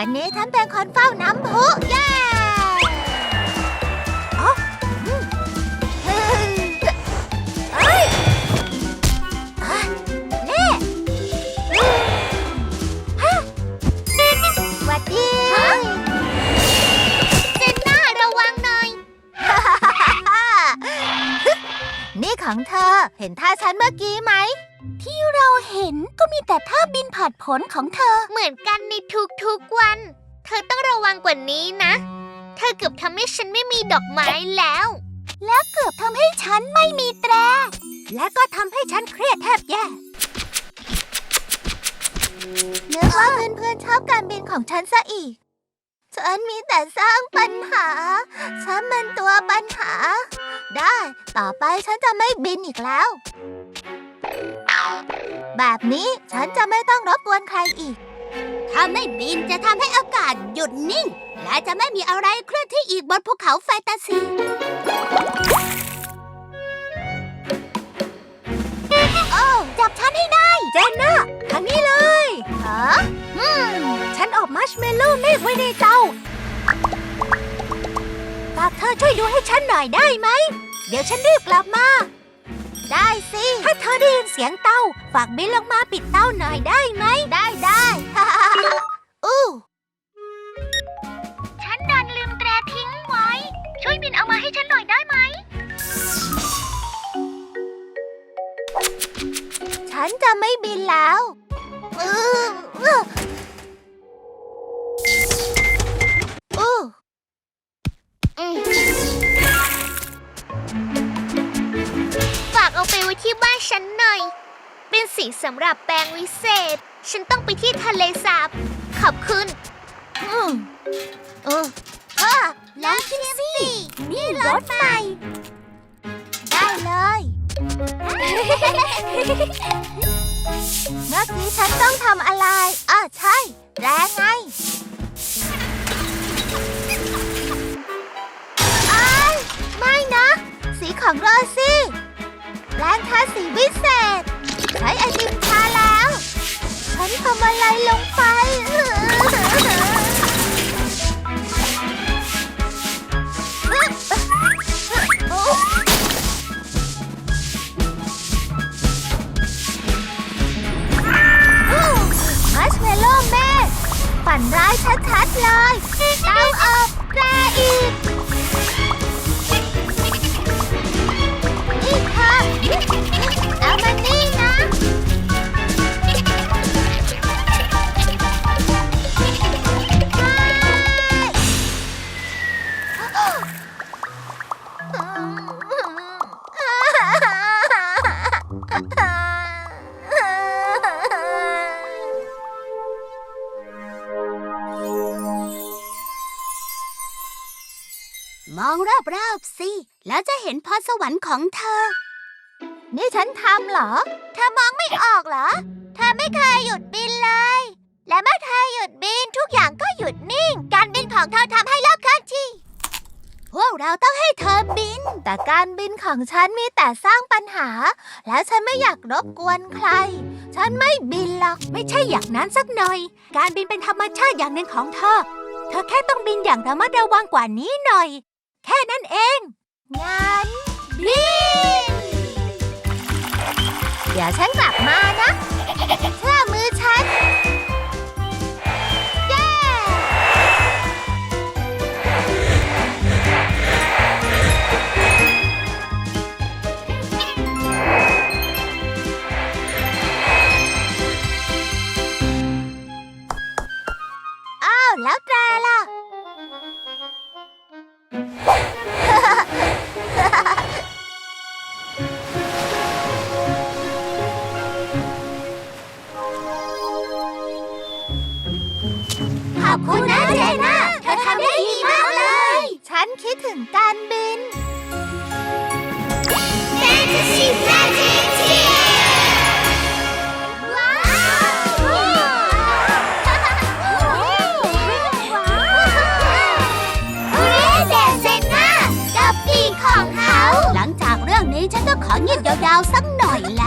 วันนี้ฉันเป็นคนเฝ้าน้ำพุย นี่ของเธอ เห็นท่าฉันเมื่อกี้ไหม ที่เราเห็นก็มีแต่ท่าบินผ่านผลของเธอ เหมือนกันในทุกๆวัน เธอต้องระวังกว่านี้นะ เธอเกือบทำให้ฉันไม่มีดอกไม้แล้ว และเกือบทำให้ฉันไม่มีแตร และก็ทำให้ฉันเครียดแทบแย่นึกว่าเพื่อนๆชอบการบินของฉันซะอีก ฉันมีแต่สร้างปัญหา ฉันเป็นตัวปัญหา ได้ ต่อไปฉันจะไม่บินอีกแล้ว แบบนี้ฉันจะไม่ต้องรบกวนใครอีก ถ้าไม่บินจะทำให้อากาศหยุดนิ่ง และจะไม่มีอะไรเคลื่อนที่อีกบนภูเขาแฟนตาซีโอ้จับฉันให้ได้เจนน่าทางนี้เลยฮะอืมฉันออกมัชเมลโล่เมฆไว้ในเตาากเธอช่วยดูให้ฉันหน่อยได้ไหม เดี๋ยวฉันรีบกลับมา ได้สิ ถ้าเธอได้ยินเสียงเตาฝากบินลงมาปิดเตาหน่อยได้ไหม ได้ได้ อู้ฉันดันลืมแตรทิ้งไว้ ช่วยบินเอามาให้ฉันหน่อยได้ไหม ฉันจะไม่บินแล้ว เอาไปไว้ที่บ้านฉันหน่อย เป็นสีสำหรับแปรงวิเศษ ฉันต้องไปที่ทะเลสาบ ขอบคุณ อืมเออฮ่าแล้วคิดสินี่รถใหม่ ได้เลย เมื่อกี้ฉันต้องทำอะไรอ่าใช่ แรงไงอ้ายไม่นะ สีของโรซี่ แรงทาสีวิเศษ ใช้ไอติมทาแล้ว ฉันทำอะไรลงไปโอ้มัชเมลโล่เมฆฝันร้ายชัดๆเลยเต้าออกแกรอีก องรอบๆสิ แล้วจะเห็นพรสวรรค์ของเธอ นี่ฉันทำเหรอ เธอมองไม่ออกเหรอ เธอไม่เคยหยุดบินเลย และเมื่อเธอหยุดบินทุกอย่างก็หยุดนิ่ง การบินของเธอทำให้โลกเคลื่อนที่พวกเราต้องให้เธอบิน แต่การบินของฉันมีแต่สร้างปัญหา แล้วฉันไม่อยากรบกวนใคร ฉันไม่บินหรอก ไม่ใช่อย่างนั้นสักหน่อย การบินเป็นธรรมชาติอย่างหนึ่งของเธอ เธอแค่ต้องบินอย่างระมัดระวังกว่านี้หน่อย แค่นั้นเอง งั้นบิน เดี๋ยวฉันกลับมานะากับ